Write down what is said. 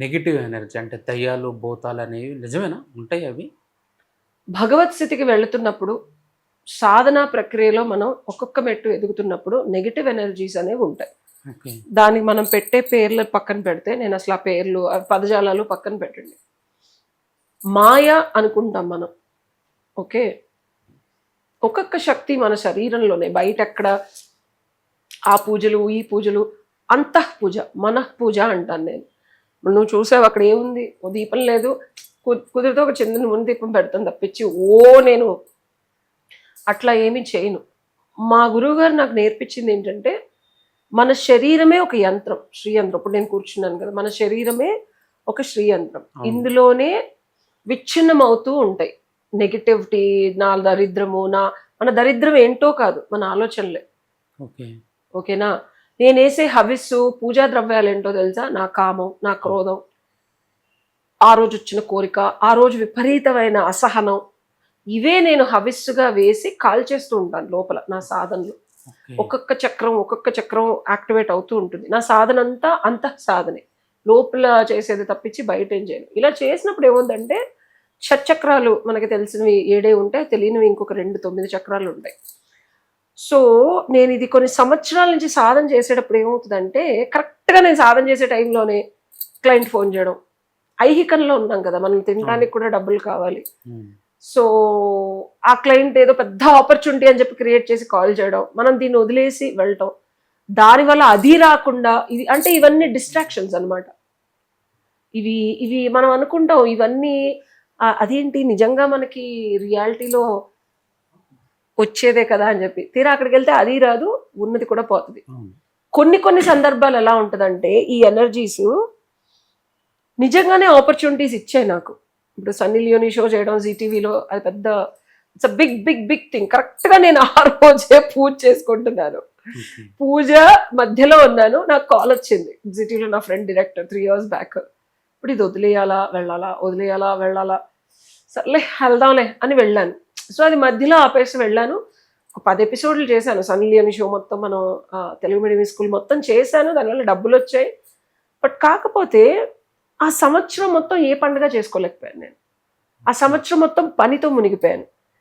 Negative energy అంటే దయ్యాలు భూతాలు అనేవి నిజమేనా? ఉంటాయి అవి? భగవత్ స్థితికి వెళుతున్నప్పుడు సాధన ప్రక్రియలో మనం ఒక్కొక్క మెట్టు ఎదుగుతున్నప్పుడు నెగిటివ్ ఎనర్జీస్ అనేవి ఉంటాయి. దానికి మనం పెట్టే పేర్లు పక్కన పెడితే నేను అసలు ఆ పేర్లు పదజాలాలు పక్కన పెట్టండి. మాయ అనుకుంటాం మనం. ఓకే? ఒక్కొక్క శక్తి మన శరీరంలోనే. బయట ఎక్కడ ఆ పూజలు ఈ పూజలు అంతః పూజ మనః పూజ అంటాను నేను. ఇప్పుడు నువ్వు చూసావు అక్కడ ఏముంది? ఓ దీపం లేదు. కుదిరితే ఒక చంద్రుని ముందు దీపం పెడతాను తప్పించి ఓ నేను అట్లా ఏమీ చేయను. మా గురువుగారు నాకు నేర్పించింది ఏంటంటే మన శరీరమే ఒక యంత్రం శ్రీయంత్రం. ఇప్పుడు నేను కూర్చున్నాను కదా మన శరీరమే ఒక శ్రీయంత్రం. ఇందులోనే విచ్ఛిన్నం అవుతూ ఉంటాయి. నెగిటివిటీ నా దరిద్రము నా మన దరిద్రం ఏంటో కాదు మన ఆలోచనలే. ఓకే. ఓకేనా? నేను వేసే హవిస్సు పూజా ద్రవ్యాలు ఏంటో తెలుసా? నా కామం నా క్రోధం. ఆ రోజు వచ్చిన కోరిక ఆ రోజు విపరీతమైన అసహనం. ఇవే నేను హవిస్సుగా వేసి కాల్చేస్తూ ఉంటాను లోపల నా సాధనలో. ఒక్కొక్క చక్రం ఒక్కొక్క చక్రం యాక్టివేట్ అవుతూ ఉంటుంది. నా సాధన అంతా అంత సాధనే. లోపల చేసేది తప్పించి బయట ఏం చేయను. ఇలా చేసినప్పుడు ఏముందంటే షట్చక్రాలు మనకి తెలిసినవి ఏడే ఉంటాయి తెలియనివి ఇంకొక రెండు తొమ్మిది చక్రాలు ఉంటాయి. సో నేను ఇది కొన్ని సంవత్సరాల నుంచి సాధన చేసేటప్పుడు ఏమవుతుందంటే కరెక్ట్గా నేను సాధన చేసే టైంలోనే క్లయింట్ ఫోన్ చేయడం. ఐహికంలో ఉన్నాం కదా మనం తినడానికి కూడా డబ్బులు కావాలి. సో ఆ క్లయింట్ ఏదో పెద్ద ఆపర్చునిటీ అని చెప్పి క్రియేట్ చేసి కాల్ చేయడం మనం దీన్ని వదిలేసి వెళ్ళటం. దానివల్ల అది రాకుండా ఇది అంటే ఇవన్నీ డిస్ట్రాక్షన్స్ అన్నమాట. ఇవి ఇవి మనం అనుకుంటాం ఇవన్నీ అదేంటి నిజంగా మనకి రియాలిటీలో వచ్చేదే కదా అని చెప్పి. తీరా అక్కడికి వెళ్తే అది రాదు ఉన్నది కూడా పోతుంది. కొన్ని కొన్ని సందర్భాలు ఎలా ఉంటుందంటే ఈ ఎనర్జీస్ నిజంగానే ఆపర్చునిటీస్ ఇచ్చాయి నాకు. ఇప్పుడు సన్నీ లియోని షో చేయడం జీటీవీలో అది పెద్ద it's a big big big thing కరెక్ట్గా నేను ఆ రోజే పూజ చేసుకుంటున్నాను. పూజ మధ్యలో ఉన్నాను నాకు కాల్ వచ్చింది. జీటీలో నా friend director three years back ఇప్పుడు ఇది వదిలేయాలా వెళ్ళాలా వదిలేయాలా వెళ్ళాలా? సర్లే వెళ్దాంలే అని వెళ్ళాను. సో అది మధ్యలో ఆపేసి వెళ్ళాను. ఒక పది ఎపిసోడ్లు చేశాను. సన్నీ అని షో మొత్తం మనం ఆ, తెలుగు మీడియం స్కూల్ మొత్తం చేశాను. దానివల్ల డబ్బులు వచ్చాయి. బట్ కాకపోతే ఆ సంవత్సరం మొత్తం ఏ పండుగ చేసుకోలేకపోయాను నేను. ఆ సంవత్సరం మొత్తం పనితో మునిగిపోయాను.